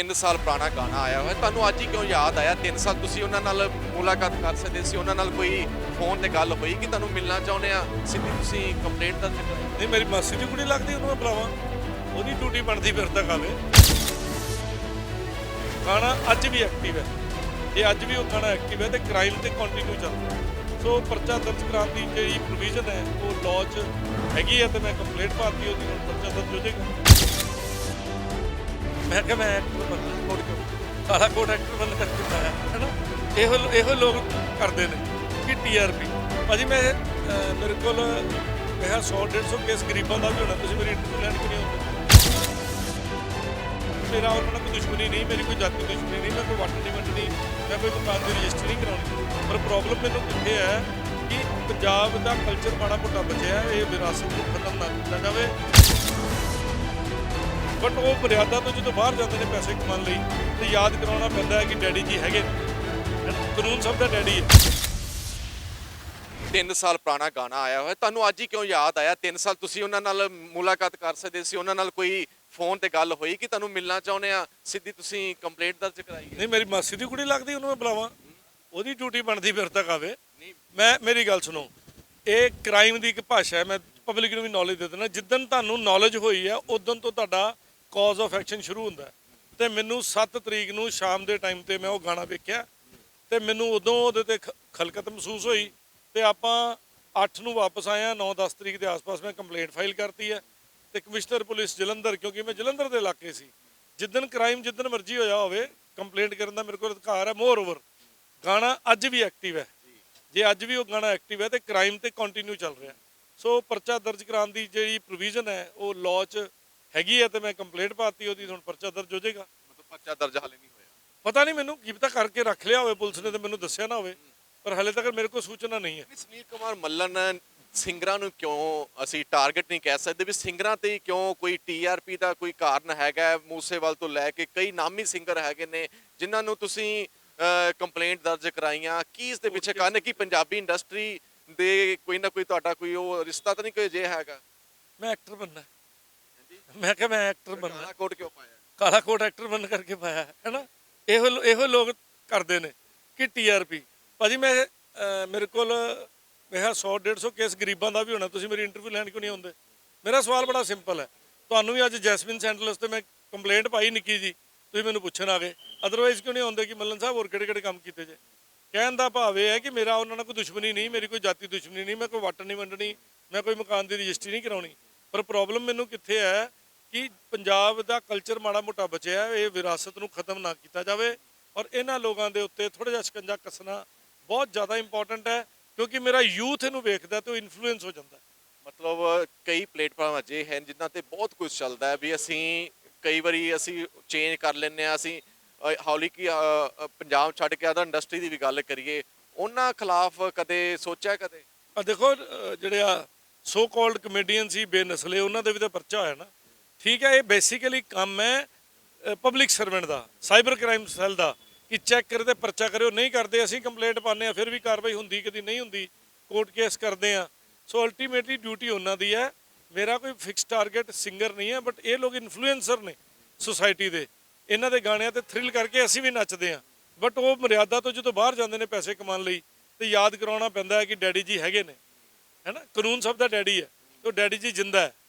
3 ਸਾਲ ਪੁਰਾਣਾ ਗਾਣਾ ਆਇਆ ਹੋਇਆ। ਤੁਹਾਨੂੰ ਅੱਜ ਹੀ ਕਿਉਂ ਯਾਦ ਆਇਆ? 3 ਸਾਲ ਤੁਸੀਂ ਉਹਨਾਂ ਨਾਲ ਮੁਲਾਕਾਤ ਕਰ ਸਕਦੇ ਸੀ, ਉਹਨਾਂ ਨਾਲ ਕੋਈ ਫੋਨ ਤੇ ਗੱਲ ਹੋਈ ਕਿ ਤੁਹਾਨੂੰ ਮਿਲਣਾ ਚਾਹੁੰਦੇ ਆ? ਸਿੱਧੀ ਤੁਸੀਂ ਕੰਪਲੇਂਟ ਦਰਜ ਕਰਾਈ ਨਹੀਂ, ਮੇਰੀ ਮਾਸੀ ਦੀ ਕੁੜੀ ਲੱਗਦੀ ਉਹਨੂੰ ਮੈਂ ਬੁਲਾਵਾਂ ਉਹਦੀ ਡਿਊਟੀ ਬਣਦੀ ਫਿਰ ਤੱਕ ਆਵੇ ਗਾਣਾ ਅੱਜ ਵੀ ਐਕਟਿਵ ਹੈ। ਇਹ ਅੱਜ ਵੀ ਉਹ ਗਾਣਾ ਐਕਟਿਵ ਹੈ ਤੇ ਕ੍ਰਾਈਮ ਤੇ ਕੰਟੀਨਿਊ ਚੱਲਦਾ ਸੋ ਪਰਚਾ ਦਰਜ ਕਰਾਉਣ ਦੀ ਜਿਹੜੀ ਪ੍ਰੋਵੀਜ਼ਨ ਹੈ, ਉਹ ਲਾਅ 'ਚ ਹੈਗੀ ਹੈ ਤੇ ਮੈਂ ਕੰਪਲੇਂਟ ਪਾਤੀ ਉਹਦੀ ਪਰਚਾ ਦਰਜ ਹੋ ਜਾਏਗਾ। ਮੈਂ ਕਿਹਾ ਮੈਂ ਐਕਟਰ ਬਣਨਾ ਕੋਟ ਕਿਉਂ ਕਾਲਾ ਕੋਟ ਐਕਟਰ ਬਣ ਕਰਕੇ ਪਾਇਆ ਹੈਨਾ ਇਹੋ ਇਹੋ ਲੋਕ ਕਰਦੇ ਨੇ ਕਿ ਟੀਆਰਪੀ ਭਾਜੀ ਮੈਂ ਮੇਰੇ ਕੋਲ ਮੈਂ 100 150 ਕੇਸ ਗਰੀਬਾਂ ਦਾ ਵੀ ਹੋਣਾ, ਤੁਸੀਂ ਮੇਰੀ ਇੰਟਰਵਿਊ ਲੈਣ ਕਿਉਂ ਆਉਂਦੇ। ਮੇਰਾ ਉਹਨਾਂ ਨਾਲ ਕੋਈ ਦੁਸ਼ਮਣੀ ਨਹੀਂ, ਮੇਰੀ ਕੋਈ ਜਾਤੀ ਦੁਸ਼ਮਣੀ ਨਹੀਂ, ਮੈਂ ਕੋਈ ਵੰਡ ਨਹੀਂ ਵੰਡਣੀ, ਮੈਂ ਕੋਈ ਦੁਕਾਨ ਦੀ ਰਜਿਸਟਰੀ ਨਹੀਂ ਕਰਾਉਣੀ। ਪਰ ਪ੍ਰੋਬਲਮ ਮੈਨੂੰ ਕਿੱਥੇ ਹੈ ਕਿ ਪੰਜਾਬ ਦਾ ਕਲਚਰ ਮਾੜਾ ਮੋਟਾ ਬਚਿਆ ਇਹ ਵਿਰਾਸਤ ਨੂੰ ਖਤਮ ਨਾ ਕੀਤਾ ਜਾਵੇ। ਬਟ ਉਹ ਮਰਿਆਦਾ ਤੋਂ ਜਦੋਂ ਬਾਹਰ ਜਾਂਦੇ ਨੇ ਪੈਸੇ ਕਮਾਉਣ ਲਈ ਤੇ ਯਾਦ ਕਰਾਉਣਾ ਪੈਂਦਾ ਹੈ ਕਿ ਡੈਡੀ ਜੀ ਹੈਗੇ ਨੇ। ਕਾਨੂੰਨ ਸਭ ਦਾ ਡੈਡੀ ਹੈ। 3 ਸਾਲ ਪੁਰਾਣਾ ਗਾਣਾ ਆਇਆ ਹੋਇਆ। ਤੁਹਾਨੂੰ ਅੱਜ ਹੀ ਕਿਉਂ ਯਾਦ ਆਇਆ? 3 ਸਾਲ ਤੁਸੀਂ ਉਹਨਾਂ ਨਾਲ ਮੁਲਾਕਾਤ ਕਰ ਸਕਦੇ ਸੀ। ਉਹਨਾਂ ਨਾਲ ਕੋਈ ਫੋਨ ਤੇ ਗੱਲ ਹੋਈ ਕਿ ਤੁਹਾਨੂੰ ਮਿਲਣਾ ਚਾਹੁੰਦੇ ਆ? ਸਿੱਧੀ ਤੁਸੀਂ ਕੰਪਲੇਂਟ ਦਰਜ ਕਰਾਈ ਨਹੀਂ ਮੇਰੀ ਮਾਸੀ ਦੀ ਕੁੜੀ ਲੱਗਦੀ ਉਹਨੂੰ ਮੈਂ ਬੁਲਾਵਾਂ। ਉਹਦੀ ਡਿਊਟੀ ਬਣਦੀ ਫਿਰ ਤੱਕ ਆਵੇ। ਨਹੀਂ। ਮੈਂ ਮੇਰੀ ਗੱਲ ਸੁਣੋ। ਇਹ ਕ੍ਰਾਈਮ ਦੀ ਇੱਕ ਭਾਸ਼ਾ ਹੈ। ਮੈਂ ਪਬਲਿਕ ਨੂੰ ਵੀ ਨੌਲੇਜ ਦੇ ਦਿੰਦਾ। ਜਿੱਦਨ ਤੁਹਾਨੂੰ ਨੌਲੇਜ ਹੋਈ ਹੈ ਉਦੋਂ ਤੋਂ ਤੁਹਾਡਾ ਕਾਜ਼ ਆਫ ਐਕਸ਼ਨ ਸ਼ੁਰੂ ਹੁੰਦਾ ਹੈ। ਤੇ ਮੈਨੂੰ 7 ਤਰੀਕ ਨੂੰ ਸ਼ਾਮ ਦੇ ਟਾਈਮ ਤੇ ਮੈਂ ਉਹ ਗਾਣਾ ਵੇਖਿਆ। ਤੇ ਮੈਨੂੰ ਉਦੋਂ ਉਹਦੇ ਤੇ ਖ- ਖਲਕਤ ਮਹਿਸੂਸ ਹੋਈ। ਤੇ ਆਪਾਂ 8 ਨੂੰ ਵਾਪਸ ਆਇਆ ਆ 9-10 ਤਰੀਕ ਦੇ ਆਸ-ਪਾਸ ਮੈਂ ਕੰਪਲੇਂਟ ਫਾਈਲ ਕਰਤੀ ਹੈ। ਤੇ ਕਮਿਸ਼ਨਰ ਪੁਲਿਸ ਜਲੰਧਰ, ਕਿਉਂਕਿ ਮੈਂ ਜਲੰਧਰ ਦੇ ਇਲਾਕੇ ਸੀ। ਜਿੱਦਨ ਕ੍ਰਾਈਮ ਜਿੱਦਨ ਮਰਜ਼ੀ ਹੋਇਆ ਹੋਵੇ ਕੰਪਲੇਂਟ ਕਰਨ ਦਾ ਮੇਰੇ ਕੋਲ ਅਧਿਕਾਰ ਹੈ। ਮੋਰ ਓਵਰ ਗਾਣਾ ਅੱਜ ਵੀ ਐਕਟਿਵ ਹੈ। ਜੇ ਅੱਜ ਵੀ ਉਹ ਗਾਣਾ ਐਕਟਿਵ ਹੈ, ਤੇ ਕ੍ਰਾਈਮ ਤੇ ਕੰਟੀਨਿਊ ਚੱਲ ਰਿਹਾ ਸੋ ਪਰਚਾ ਦਰਜ ਕਰਾਉਣ ਦੀ ਜਿਹੜੀ ਪ੍ਰੋਵੀਜ਼ਨ ਹੈ, ਉਹ ਲਾਅ 'ਚ ਹੈਗੀ ਹੈ ਤੇ ਮੈਂ ਕੰਪਲੇਂਟ ਪਾਤੀ ਉਹਦੀ ਹੁਣ ਪਰਚਾ ਦਰਜ ਹੋ ਜਾਏਗਾ। ਮਤਲਬ ਪਰਚਾ ਦਰਜ ਹਾਲੇ ਨਹੀਂ ਹੋਇਆ। ਪਤਾ ਨਹੀਂ ਮੈਨੂੰ ਕੀ ਪਤਾ ਕਰਕੇ ਰੱਖ ਲਿਆ ਹੋਵੇ ਪੁਲਿਸ ਨੇ ਤੇ ਮੈਨੂੰ ਦੱਸਿਆ ਨਾ ਹੋਵੇ ਪਰ ਹਲੇ ਤੱਕ ਮੇਰੇ ਕੋਲ ਸੂਚਨਾ ਨਹੀਂ ਹੈ। ਸੁਨੀਲ ਕੁਮਾਰ ਮੱਲਨ ਸਿੰਗਰਾਂ ਨੂੰ ਕਿਉਂ ਅਸੀਂ ਟਾਰਗੇਟ ਨਹੀਂ ਕਹਿ ਸਕਦੇ ਵੀ ਸਿੰਗਰਾਂ ਤੇ ਹੀ ਕਿਉਂ ਕੋਈ ਟੀਆਰਪੀ ਦਾ ਕੋਈ ਕਾਰਨ ਹੈਗਾ? ਮੂਸੇਵਾਲ ਤੋਂ ਲੈ ਕੇ ਕਈ ਨਾਮੀ ਸਿੰਗਰ ਹੈਗੇ ਨੇ ਜਿਨ੍ਹਾਂ ਨੂੰ ਤੁਸੀਂ ਕੰਪਲੇਂਟ ਦਰਜ ਕਰਾਈਆਂ। ਕੀ ਇਸ ਦੇ ਪਿੱਛੇ ਕਾਰਨ ਹੈ ਕਿ ਪੰਜਾਬੀ ਇੰਡਸਟਰੀ ਦੇ ਕੋਈ ਨਾ ਕੋਈ ਤੁਹਾਡਾ ਕੋਈ ਉਹ ਰਿਸ਼ਤਾ ਤਾਂ ਨਹੀਂ ਕੋਈ ਜੇ ਹੈਗਾ? ਮੈਂ ਐਕਟਰ ਬਣਨਾ ਮੈਂ ਕਿਹਾ ਮੈਂ ਐਕਟਰ ਬਣਨਾ। ਕਾਲਾ ਕੋਟ ਕਿਉਂ ਪਾਇਆ? ਕਾਲਾ ਕੋਟ ਐਕਟਰ ਬਣ ਕਰਕੇ ਪਾਇਆ ਹੈ ਹੈਨਾ ਇਹੋ ਇਹੋ ਲੋਕ ਕਰਦੇ ਨੇ ਕਿ ਟੀਆਰਪੀ ਭਾਜੀ ਮੈਂ ਮੇਰੇ ਕੋਲ ਮੈਂ 100 150 ਕੇਸ ਗਰੀਬਾਂ ਦਾ ਵੀ ਹੋਣਾ ਤੁਸੀਂ ਮੇਰੀ ਇੰਟਰਵਿਊ ਲੈਣ ਕਿਉਂ ਨਹੀਂ ਆਉਂਦੇ? ਮੇਰਾ ਸਵਾਲ ਬੜਾ ਸਿੰਪਲ ਹੈ। ਤੁਹਾਨੂੰ ਵੀ ਅੱਜ ਜੈਸਮਿਨ ਸੈਂਟਰਲਸ ਤੇ ਮੈਂ ਕੰਪਲੇਂਟ ਪਾਈ ਨਿੱਕੀ ਜੀ ਤੁਸੀਂ ਮੈਨੂੰ ਪੁੱਛਣ ਆ ਗਏ। ਅਦਰਵਾਈਜ਼ ਕਿਉਂ ਨਹੀਂ ਆਉਂਦੇ ਕਿ ਮੱਲਨ ਸਾਹਿਬ ਹੋਰ ਕਿਹੜੇ ਕਿਹੜੇ ਕੰਮ ਕੀਤੇ ਜੇ? ਕਹਿਣ ਦਾ ਭਾਵ ਇਹ ਹੈ ਕਿ ਮੇਰਾ ਉਹਨਾਂ ਨਾਲ ਕੋਈ ਦੁਸ਼ਮਣੀ ਨਹੀਂ ਮੇਰੀ ਕੋਈ ਜਾਤੀ ਦੁਸ਼ਮਣੀ ਨਹੀਂ ਮੈਂ ਕੋਈ ਵਟ ਨਹੀਂ ਵੰਡਣੀ ਮੈਂ ਕੋਈ ਮਕਾਨ ਦੀ ਰਜਿਸਟਰੀ ਨਹੀਂ ਕਰਾਉਣੀ। ਪਰ ਪ੍ਰੋਬਲਮ ਮੈਨੂੰ ਕਿੱਥੇ ਹੈ ਕਿ ਪੰਜਾਬ ਦਾ ਕਲਚਰ ਮਾੜਾ ਮੋਟਾ ਬਚਿਆ ਇਹ ਵਿਰਾਸਤ ਨੂੰ ਖਤਮ ਨਾ ਕੀਤਾ ਜਾਵੇ ਔਰ ਇਹਨਾਂ ਲੋਕਾਂ ਦੇ ਉੱਤੇ ਥੋੜਾ ਜਿਹਾ ਸ਼ਿਕੰਜਾ ਕੱਸਣਾ ਬਹੁਤ ਜ਼ਿਆਦਾ ਇੰਪੋਰਟੈਂਟ ਹੈ ਕਿਉਂਕਿ ਮੇਰਾ ਯੂਥ ਇਹਨੂੰ ਵੇਖਦਾ ਤੇ ਉਹ ਇਨਫਲੂਐਂਸ ਹੋ ਜਾਂਦਾ। ਮਤਲਬ ਕਈ ਪਲੇਟਫਾਰਮ ਅਜੇ ਹਨ ਜਿਨ੍ਹਾਂ ਤੇ ਬਹੁਤ ਕੁਝ ਚੱਲਦਾ ਹੈ ਵੀ ਅਸੀਂ ਕਈ ਵਾਰੀ ਅਸੀਂ ਚੇਂਜ ਕਰ ਲੈਂਦੇ ਆ ਅਸੀਂ ਹੌਲੀ ਕੀ ਪੰਜਾਬ ਛੱਡ ਕੇ ਅਦਰ ਇੰਡਸਟਰੀ ਦੀ ਵੀ ਗੱਲ ਕਰੀਏ ਉਹਨਾਂ ਖਿਲਾਫ ਕਦੇ ਸੋਚਿਆ ਕਦੇ ਆ ਦੇਖੋ ਜਿਹੜੇ ਆ ਸੋ ਕਾਲਡ ਕਮੇਡੀਅਨ ਸੀ ਬੇਨਸਲੇ ਉਹਨਾਂ ਦੇ ਵੀ ਤਾਂ ਪਰਚਾ ਹੋਇਆ ਨਾ ਠੀਕ ਹੈ, ਇਹ ਬੇਸਿਕਲੀ ਕੰਮ ਹੈ ਪਬਲਿਕ ਸਰਵੈਂਟ ਦਾ ਸਾਈਬਰ ਕ੍ਰਾਈਮ ਸੈੱਲ ਦਾ, ਕਿ ਚੈੱਕ ਕਰੇ ਤੇ ਪਰਚਾ ਕਰਿਓ ਨਹੀਂ ਕਰਦੇ, ਅਸੀਂ ਕੰਪਲੇਂਟ ਪਾਉਂਦੇ ਆ ਫਿਰ ਵੀ ਕਾਰਵਾਈ ਹੁੰਦੀ ਕਦੀ ਨਹੀਂ ਹੁੰਦੀ ਕੋਰਟ ਕੇਸ ਕਰਦੇ ਆ ਸੋ ਅਲਟੀਮੇਟਲੀ ਡਿਊਟੀ ਉਹਨਾਂ ਦੀ ਹੈ। ਮੇਰਾ ਕੋਈ ਫਿਕਸ ਟਾਰਗੇਟ ਸਿੰਗਰ ਨਹੀਂ ਹੈ ਬਟ ਇਹ ਲੋਕ ਇਨਫਲੂਐਂਸਰ ਨੇ ਸੁਸਾਇਟੀ ਦੇ। ਇਹਨਾਂ ਦੇ ਗਾਣਿਆਂ ਤੇ ਥ੍ਰਿਲ ਕਰਕੇ ਅਸੀਂ ਵੀ ਨੱਚਦੇ ਆ ਬਟ ਉਹ ਮਰਿਆਦਾ ਤੋਂ ਜਦੋਂ ਬਾਹਰ ਜਾਂਦੇ ਨੇ ਪੈਸੇ ਕਮਾਉਣ ਲਈ, ਤੇ ਯਾਦ ਕਰਾਉਣਾ ਪੈਂਦਾ ਹੈ ਕਿ ਡੈਡੀ ਜੀ ਹੈਗੇ ਨੇ। ਹੈਨਾ ਕਾਨੂੰਨ ਸਭ ਦਾ ਡੈਡੀ ਹੈ, ਤੇ ਉਹ ਡੈਡੀ ਜੀ ਜਿੰਦਾ ਹੈ।